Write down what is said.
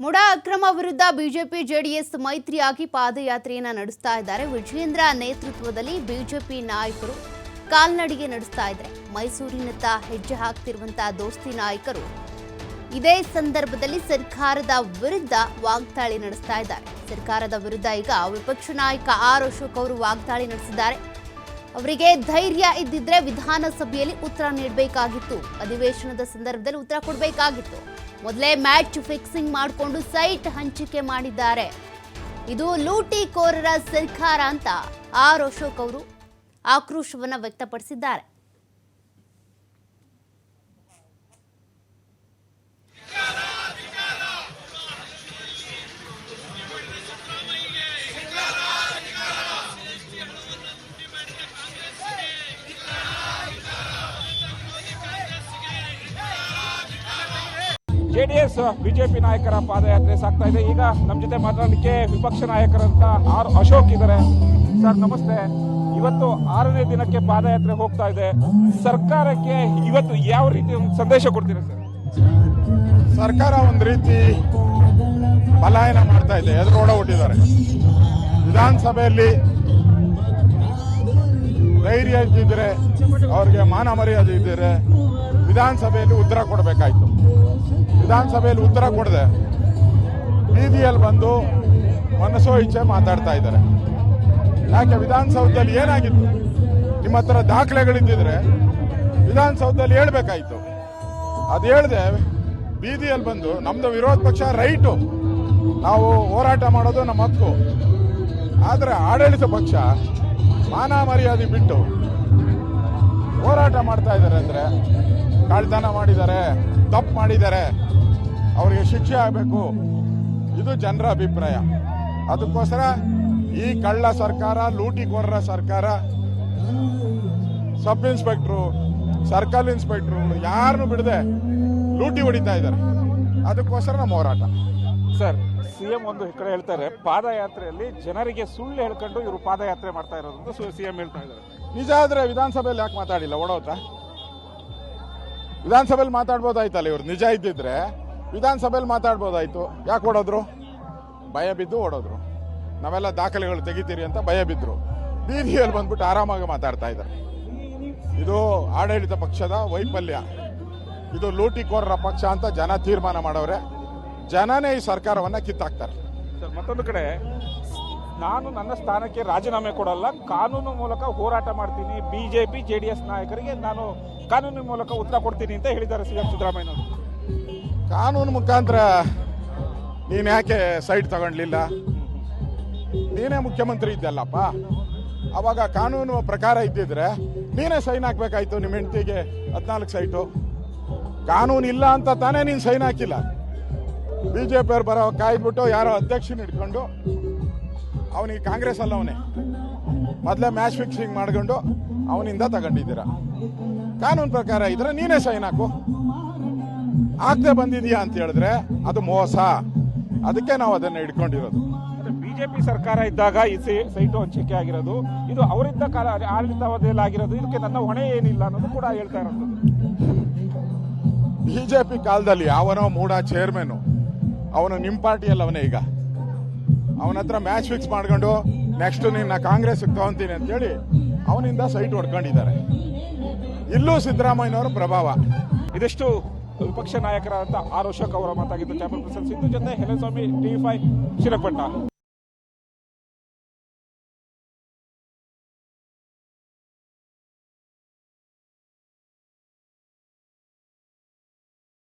MUDA ಅಕ್ರಮ ವಿರುದ್ಧ BJP JDS ಮೈತ್ರಿಯಾಗಿ ಪಾದಯಾತ್ರೆಯನ್ನು ನಡೆಸ್ತಾ ಇದ್ದಾರೆ. ವಿಜೇಂದ್ರ ನೇತೃತ್ವದಲ್ಲಿ ಬಿಜೆಪಿ ನಾಯಕರು ಕಾಲ್ನಡಿಗೆ ನಡೆಸ್ತಾ ಇದ್ದಾರೆ. ಮೈಸೂರಿನತ್ತ ಹೆಜ್ಜೆ ಹಾಕ್ತಿರುವಂತಹ ದೋಸ್ತಿ ನಾಯಕರು ಇದೇ ಸಂದರ್ಭದಲ್ಲಿ ಸರ್ಕಾರದ ವಿರುದ್ಧ ವಾಗ್ದಾಳಿ ನಡೆಸ್ತಾ ಇದ್ದಾರೆ. ಸರ್ಕಾರದ ವಿರುದ್ಧ ಈಗ ವಿಪಕ್ಷ ನಾಯಕ ಆರ್ ಅಶೋಕ್ ಅವರು ವಾಗ್ದಾಳಿ ನಡೆಸಿದ್ದಾರೆ. ಅವರಿಗೆ ಧೈರ್ಯ ಇದ್ದಿದ್ರೆ ವಿಧಾನಸಭೆಯಲ್ಲಿ ಉತ್ತರ ನೀಡಬೇಕಾಗಿತ್ತು. ಅಧಿವೇಶನದ ಸಂದರ್ಭದಲ್ಲಿ ಉತ್ತರ ಕೊಡಬೇಕಾಗಿತ್ತು. ಮೊದಲೇ ಮ್ಯಾಚ್ ಫಿಕ್ಸಿಂಗ್ ಮಾಡಿಕೊಂಡು ಸೈಟ್ ಹಂಚಿಕೆ ಮಾಡಿದ್ದಾರೆ. ಇದು ಲೂಟಿಕೋರರ ಸರ್ಕಾರ ಅಂತ ಆರ್ ಅಶೋಕ್ ಅವರು ಆಕ್ರೋಶವನ್ನು ವ್ಯಕ್ತಪಡಿಸಿದ್ದಾರೆ. ಜೆಡಿಎಸ್, ಬಿಜೆಪಿ ನಾಯಕರ ಪಾದಯಾತ್ರೆ ಸಾಗ್ತಾ ಇದೆ. ಈಗ ನಮ್ಮ ಜೊತೆ ಮಾತಾಡಲಿಕ್ಕೆ ವಿಪಕ್ಷ ನಾಯಕರಂತ ಆರ್ ಅಶೋಕ್ ಇದ್ದಾರೆ ಸರ್, ನಮಸ್ತೆ. ಇವತ್ತು ಆರನೇ ದಿನಕ್ಕೆ ಪಾದಯಾತ್ರೆ ಹೋಗ್ತಾ ಇದೆ. ಸರ್ಕಾರಕ್ಕೆ ಇವತ್ತು ಯಾವ ರೀತಿ ಒಂದು ಸಂದೇಶ ಕೊಡ್ತೀರಾ ಸರ್? ಸರ್ಕಾರ ಒಂದು ರೀತಿ ಪಲಾಯನ ಮಾಡ್ತಾ ಇದೆ. ಎದುರೋಡ ಹುಟ್ಟಿದ್ದಾರೆ. ವಿಧಾನಸಭೆಯಲ್ಲಿ ಧೈರ್ಯ ಇದ್ದಿದ್ರೆ, ಅವ್ರಿಗೆ ಮಾನ ಮರ್ಯಾದೆ ಇದ್ದಿದ್ರೆ ವಿಧಾನಸಭೆಯಲ್ಲಿ ಉತ್ತರ ಕೊಡಬೇಕಾಯ್ತು. ವಿಧಾನಸಭೆಯಲ್ಲಿ ಉತ್ತರ ಕೊಡದೆ. ಬೀದಿಯಲ್ಲಿ ಬಂದು ಮನಸ್ಸೋ ಇಚ್ಛೆ ಮಾತಾಡ್ತಾ ಇದ್ದಾರೆ. ಯಾಕೆ ವಿಧಾನಸೌಧದಲ್ಲಿ ಏನಾಗಿತ್ತು? ನಿಮ್ಮ ಹತ್ರ ದಾಖಲೆಗಳಿದ್ದಿದ್ರೆ ವಿಧಾನಸೌಧದಲ್ಲಿ ಹೇಳ್ಬೇಕಾಯ್ತು. ಅದು ಹೇಳ್ದೆ ಬೀದಿಯಲ್ಲಿ ಬಂದು ನಮ್ದು ವಿರೋಧ ಪಕ್ಷ ರೈಟು. ನಾವು ಹೋರಾಟ ಮಾಡೋದು ನಮ್ಮ ಹಕ್ಕು. ಆದರೆ ಆಡಳಿತ ಪಕ್ಷ ಮಾನ ಮರ್ಯಾದೆ ಬಿಟ್ಟು ಹೋರಾಟ ಮಾಡ್ತಾ ಇದ್ದಾರೆ ಅಂದ್ರೆ ಕಳ್ತನ ಮಾಡಿದ್ದಾರೆ, ತಪ್ಪು ಮಾಡಿದ್ದಾರೆ, ಅವರಿಗೆ ಶಿಕ್ಷೆ ಆಗಬೇಕು. ಇದು ಜನರ ಅಭಿಪ್ರಾಯ. ಅದಕ್ಕೋಸ್ಕರ ಈ ಕಳ್ಳ ಸರ್ಕಾರ, ಲೂಟಿಕೋರರ ಸರ್ಕಾರ, ಸಬ್ ಇನ್ಸ್ಪೆಕ್ಟ್ರು, ಸರ್ಕಲ್ ಇನ್ಸ್ಪೆಕ್ಟ್ರು ಯಾರನ್ನು ಬಿಡದೆ ಲೂಟಿ ಹೊಡಿತಾ ಇದ್ದಾರೆ. ಅದಕ್ಕೋಸ್ಕರ ನಮ್ಮ ಹೋರಾಟ. ಸರ್, ಸಿಎಂ ಒಂದು ಕಡೆ ಹೇಳ್ತಾರೆ, ಪಾದಯಾತ್ರೆಯಲ್ಲಿ ಜನರಿಗೆ ಸುಳ್ಳು ಹೇಳ್ಕೊಂಡು ಇವರು ಪಾದಯಾತ್ರೆ ಮಾಡ್ತಾ ಇರೋದು ಅಂತ ಸಿಎಂ ಹೇಳ್ತಾ ಇದ್ದಾರೆ. ನಿಜ ಆದ್ರೆ ವಿಧಾನಸಭೆಯಲ್ಲಿ ಯಾಕೆ ಮಾತಾಡಿಲ್ಲ? ಓಡೋತಾ ವಿಧಾನಸಭೆಯಲ್ಲಿ ಮಾತಾಡ್ಬೋದಾಯ್ತಲ್ಲ ಇವ್ರು. ನಿಜ ಇದ್ದಿದ್ರೆ ವಿಧಾನಸಭೆಯಲ್ಲಿ ಮಾತಾಡ್ಬೋದಾಯ್ತು. ಯಾಕೆ ಓಡೋದ್ರು? ಭಯ ಬಿದ್ದು ಓಡೋದ್ರು. ನಾವೆಲ್ಲ ದಾಖಲೆಗಳು ತೆಗಿತೀರಿ ಅಂತ ಭಯ ಬಿದ್ರು. ಬೀದಿಯಲ್ಲಿ ಬಂದ್ಬಿಟ್ಟು ಆರಾಮಾಗಿ ಮಾತಾಡ್ತಾ ಇದ್ದಾರೆ. ಇದು ಆಡಳಿತ ಪಕ್ಷದ ವೈಫಲ್ಯ. ಇದು ಲೂಟಿಕೋರರ ಪಕ್ಷ ಅಂತ ಜನ ತೀರ್ಮಾನ ಮಾಡವ್ರೆ ಜನನೇ ಈ ಸರ್ಕಾರವನ್ನ ಕಿತ್ತಾಕ್ತಾರೆ. ಮತ್ತೊಂದು ಕಡೆ ನಾನು ನನ್ನ ಸ್ಥಾನಕ್ಕೆ ರಾಜೀನಾಮೆ ಕೊಡಲ್ಲ. ಕಾನೂನು ಮೂಲಕ ಹೋರಾಟ ಮಾಡ್ತೀನಿ. ಬಿಜೆಪಿ ಎಸ್ ನಾಯಕರಿಗೆ ನಾನು ಕಾನೂನು ಮೂಲಕ ಉತ್ತರ ಕೊಡ್ತೀನಿ ಅಂತ ಹೇಳಿದ್ದಾರೆ ಸಿಎಂ ಸಿದ್ದರಾಮಯ್ಯ ಅವರು ಕಾನೂನು ಮುಖಾಂತರ ನೀನು ಯಾಕೆ ಸೈಟ್ ತಗೊಂಡ್ಲಿಲ್ಲ? ನೀನೇ ಮುಖ್ಯಮಂತ್ರಿ ಇದ್ದಲ್ಲಪ್ಪ. ಅವಾಗ ಕಾನೂನು ಪ್ರಕಾರ ಇದ್ದಿದ್ರೆ ನೀನೇ ಸೈನ್ ಹಾಕ್ಬೇಕಾಯ್ತು ನಿಮ್ಮ ಹೆಂಡತಿಗೆ ಹದಿನಾಲ್ಕು ಸೈಟು. ಕಾನೂನು ಇಲ್ಲ ಅಂತ ತಾನೇ ನೀನು ಸೈನ್ ಹಾಕಿಲ್ಲ. ಬಿ ಜೆ ಪಿಯವ್ರು ಬರೋ ಕಾಯ್ಬಿಟ್ಟು ಯಾರೋ ಅಧ್ಯಕ್ಷನ ಇಟ್ಕೊಂಡು ಅವನಿಗೆ ಕಾಂಗ್ರೆಸ್ ಅಲ್ಲ ಅವನೇ. ಮೊದಲೇ ಮ್ಯಾಚ್ ಫಿಕ್ಸಿಂಗ್ ಮಾಡ್ಕೊಂಡು ಅವನಿಂದ ತಗೊಂಡಿದ್ದೀರ? ಕಾನೂನು ಪ್ರಕಾರ ಇದ್ರೆ ನೀನೇ ಸೈನ್ ಹಾಕು. ಆಗ್ತೇ ಬಂದಿದೀಯಾ ಅಂತ ಹೇಳಿದ್ರೆ ಅದು ಮೋಸ. ಅದಕ್ಕೆ ನಾವು ಅದನ್ನ ಇಟ್ಕೊಂಡಿರೋದು ಬಿಜೆಪಿ ಸರ್ಕಾರ ಇದ್ದಾಗ ಈ ಸೈಟು ಹಂಚಿಕೆ ಆಗಿರೋದು ಇದು ಅವರಿದ್ದ ಕಾಲ ಆಡಳಿತಾವಧಿಯಲ್ಲಿ ಆಗಿರೋದು ಇದಕ್ಕೆ ನನ್ನ ಹೊಣೆ ಏನಿಲ್ಲ ಅನ್ನೋದು ಕೂಡ ಹೇಳ್ತಾ ಇರೋದು. ಬಿಜೆಪಿ ಕಾಲದಲ್ಲಿ ಅವನೋ ಮೂಡ ಚೇರ್ಮನ್ ಅವನು ನಿಮ್ಮ ಪಾರ್ಟಿಯಲ್ಲಿ ಅವನೇ ಈಗ. ಅವನ ಹತ್ರ ಮ್ಯಾಚ್ ಫಿಕ್ಸ್ ಮಾಡ್ಕೊಂಡು ನೆಕ್ಸ್ಟ್ ನಿನ್ನ ಕಾಂಗ್ರೆಸ್ ತಗೊಂತೀನಿ ಅಂತೇಳಿ ಅವನಿಂದ ಸೈಟ್ ಹೊಡ್ಕೊಂಡಿದ್ದಾರೆ. ಇಲ್ಲೂ ಸಿದ್ದರಾಮಯ್ಯನವರ ಪ್ರಭಾವ. ಇದಿಷ್ಟು ವಿಪಕ್ಷ ನಾಯಕರಾದಂಥ ಆರ್ ಅಶೋಕ್ ಅವರ ಮಾತಾಗಿದ್ದು. ಚಾಪಲ್ ಪ್ರಸಾದ್ ಸಿಂಧು ಜೊತೆ ಹೆಲಸ್ವಾಮಿ ಟಿ ಫೈವ್ ಶ್ರೀರಂಗಪಟ್ಟಣ